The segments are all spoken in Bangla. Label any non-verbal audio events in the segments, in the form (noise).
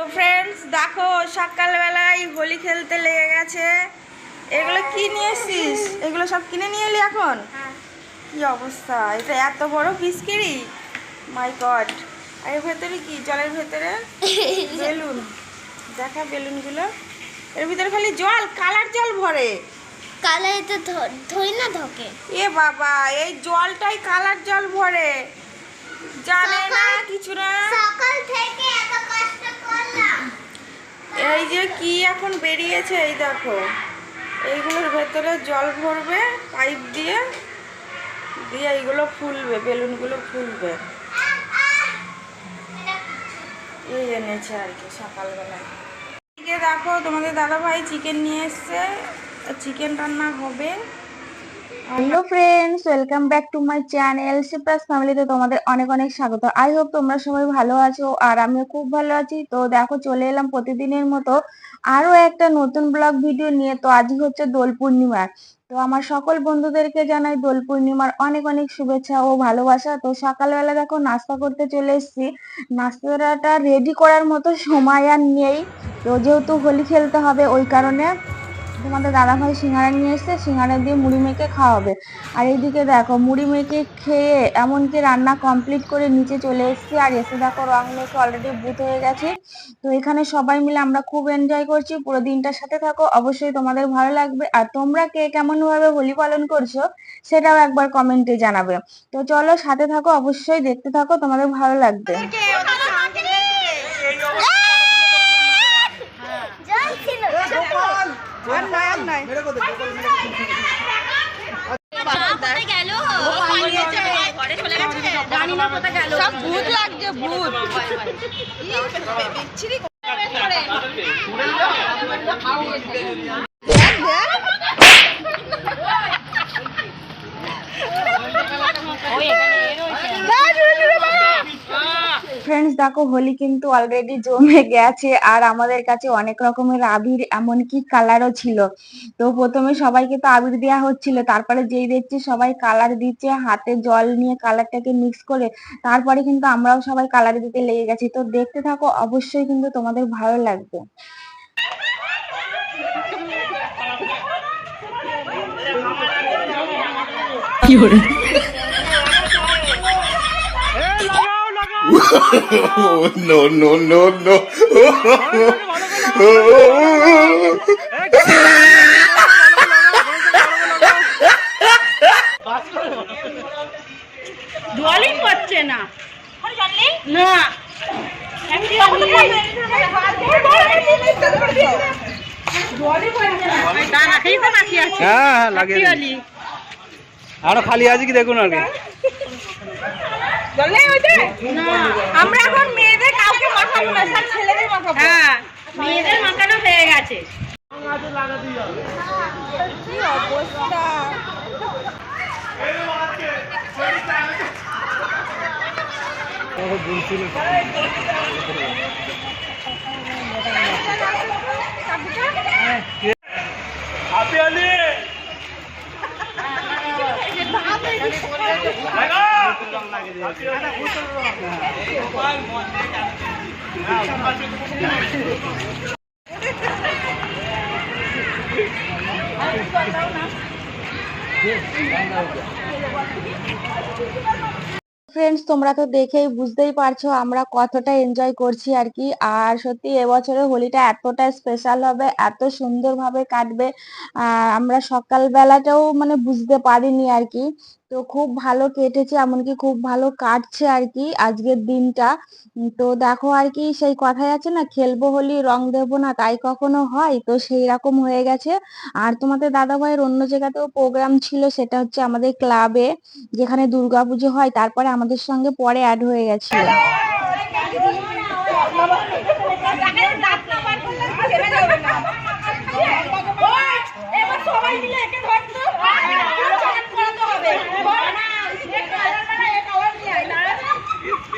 তো ফ্রেন্ডস দেখো সকালবেলায় হোলি খেলতে লেগে গেছে। এগুলো কি নিয়ে এসছিস এগুলো সব কিনে নিয়ে এলি এখন? কি অবস্থা? এটা এত বড় পিসকিরি মাই গড আর এর ভেতরে কি? জলের ভেতরে? (laughs) বেলুন। দেখা বেলুনগুলো। এর ভিতরে খালি জল কালার জল ভরে। কালে তো ধরি না ধকে? এ বাবা এই জলটাই কালার জল ভরে। জানে না কিছু না। সকাল থেকে এত কষ্ট করলাম এই যে কি এখন বেরিয়েছে, এই দেখো। এইগুলোর ভেতরে জল ভরবে, পাইপ দিয়ে দিয়ে এইগুলো ফুলবে, বেলুনগুলো ফুলবে। এই এনেছে আর কি সকালবেলায়। দেখো তোমাদের দাদাভাই চিকেন নিয়ে এসছে। চিকেন রান্না হবে hello friends, welcome back to my channel সিপ্রাস ফ্যামিলিতে তোমাদের অনেক অনেক স্বাগত। আই হোপ তোমরা সবাই ভালো আছো আর আমিও খুব ভালো আছি। তো দেখো, চলে এলাম প্রতিদিনের মতো আরও একটা নতুন ব্লগ ভিডিও নিয়ে। তো আজই হচ্ছে দোল পূর্ণিমা তো আমার সকল বন্ধুদেরকে জানাই দোল পূর্ণিমার অনেক অনেক শুভেচ্ছা ও ভালোবাসা। তো সকালবেলা দেখো, নাস্তা করতে চলে এসেছি। নাস্তাটা রেডি করার মতো সময় আর নেই। তো যেহেতু হোলি খেলতে হবে, ওই কারণে তোমাদের দাদাভাই সিঙ্গারা নিয়ে এসছে, সিঙ্গারা দিয়ে মুড়ি মেখে খাওয়াবে। আর এইদিকে দেখো, মুড়ি মেখে খেয়ে এমনকি রান্না কমপ্লিট করে নিচে চলে এসেছি। আর এসে দেখো, রং মেখে অলরেডি বুথ হয়ে গেছে। তো এখানে সবাই মিলে আমরা খুব এনজয় করছি। পুরো দিনটার সাথে থাকো, অবশ্যই তোমাদের ভালো লাগবে। আর তোমরা কে কেমনভাবে হোলি পালন করছ, সেটাও একবার কমেন্টে জানাবে। তো চলো, সাথে থাকো, অবশ্যই দেখতে থাকো, তোমাদের ভালো লাগবে জল ছিল কোথায় গেল সব ভূত লাগছে ভূত। ফ্রেন্ডস দেখো হোলি কিন্তু অলরেডি জমে গেছে আর আমাদের কাছে অনেক রকমের আবির এমনকি কালারও ছিল। তো প্রথমে সবাইকে তো আবির দেওয়া হচ্ছিল তারপরে যেই দেখছি সবাই কালার দিচ্ছে হাতে জল নিয়ে কালারটাকে মিক্স করে তারপরে কিন্তু আমরাও সবাই কালার দিতে লেগে গেছি। তো দেখতে থাকো অবশ্যই কিন্তু তোমাদের ভালো লাগবে। Oh, (laughs) no, no, no, no. জলই না। না। হ্যাঁ হ্যাঁ লাগিয়ে আরও খালি আছে কি দেখুন আর কি আমরা এখন মেয়েদের কাউকে মাখাবো না সব ছেলেদের মাখাবো। হ্যাঁ মেয়েদের মাখানো হয়ে গেছে। কি অবস্থা? ফ্রেন্ডস তোমরা তো দেখেই বুঝতেই পারছ আমরা কতটা এনজয় করছি আর কি। আর সত্যি এবছরে হোলিটা এতটা স্পেশাল হবে এত সুন্দরভাবে কাটবে। আহ আমরা সকালবেলাটাও মানে বুঝতে পারিনি আর কি। তো খুব ভালো কেটেছে, এমনকি খুব ভালো কাটছে আর কি আজকের দিনটা। তো দেখো আর কি, সেই কথাই আছে না, খেলব হোলি রং দেবো না, তাই কখনো হয়? তো সেই রকম হয়ে গেছে। আর তোমাদের দাদা ভাইয়ের অন্য জায়গাতেও প্রোগ্রাম ছিল, সেটা হচ্ছে আমাদের ক্লাবে যেখানে দুর্গাপুজো হয়, তারপরে আমাদের সঙ্গে পরে অ্যাড হয়ে গেছিল।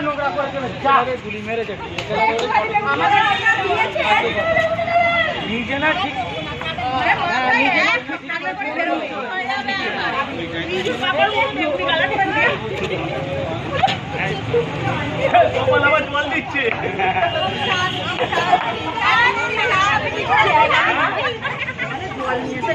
নোংরা করে চলে যা। গুলি মেরেছে নিজে না ঠিক জল দিচ্ছে। জল নিয়ে এসে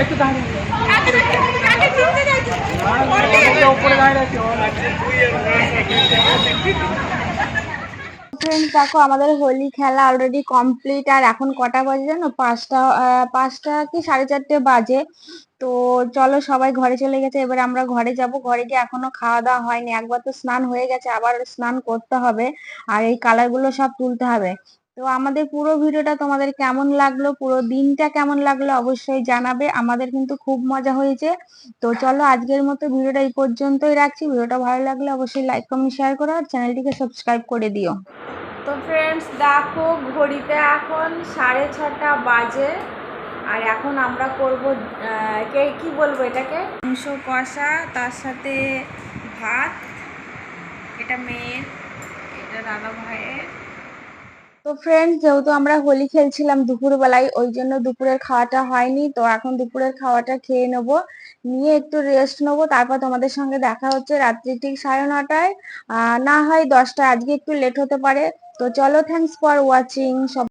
একটু দাঁড়িয়ে ফ্রেন্ডস দেখো আমাদের হোলি খেলা অলরেডি কমপ্লিট আর এখন কটা বাজে জানো? পাঁচটা পাঁচটা কি সাড়ে চারটে বাজে? তো চলো সবাই ঘরে চলে গেছে, এবার আমরা ঘরে যাব। ঘরে গিয়ে এখনও খাওয়া দাওয়া হয়নি। একবার তো স্নান হয়ে গেছে, আবার স্নান করতে হবে, আর এই কালারগুলো সব তুলতে হবে। তো আমাদের পুরো ভিডিওটা তোমাদের কেমন লাগল, পুরো দিনটা কেমন লাগল অবশ্যই জানাবে। আমাদের কিন্তু খুব মজা হয়েছে। তো চলো আজকের মতো ভিডিওটা এই পর্যন্তই রাখছি। ভিডিওটা ভালো লাগলে অবশ্যই লাইক কমেন্ট শেয়ার করো, আর চ্যানেলটিকে সাবস্ক্রাইব করে দিও। ফ্রেন্ডস দেখো, ঘড়িতে এখন সাড়ে ছটা বাজে। আর এখন আমরা করব কে, কি বলব এটাকে? মাংস কষা, তার সাথে ভাত। এটা মেয়ের, এটা দাদা ভাইয়ের। তো ফ্রেন্ডস যেহেতু আমরা হোলি খেলছিলাম দুপুরবেলায়, ওই জন্য দুপুরের খাওয়াটা হয়নি। তো এখন দুপুরের খাওয়াটা খেয়ে নেব। নিয়ে একটু রেস্ট নেব। তারপর তোমাদের সঙ্গে দেখা হচ্ছে রাত্রি ঠিক সাড়ে নটায়। না হয় দশটা আজকে একটু লেট হতে পারে। তো চলো থ্যাঙ্কস ফর ওয়াচিং সব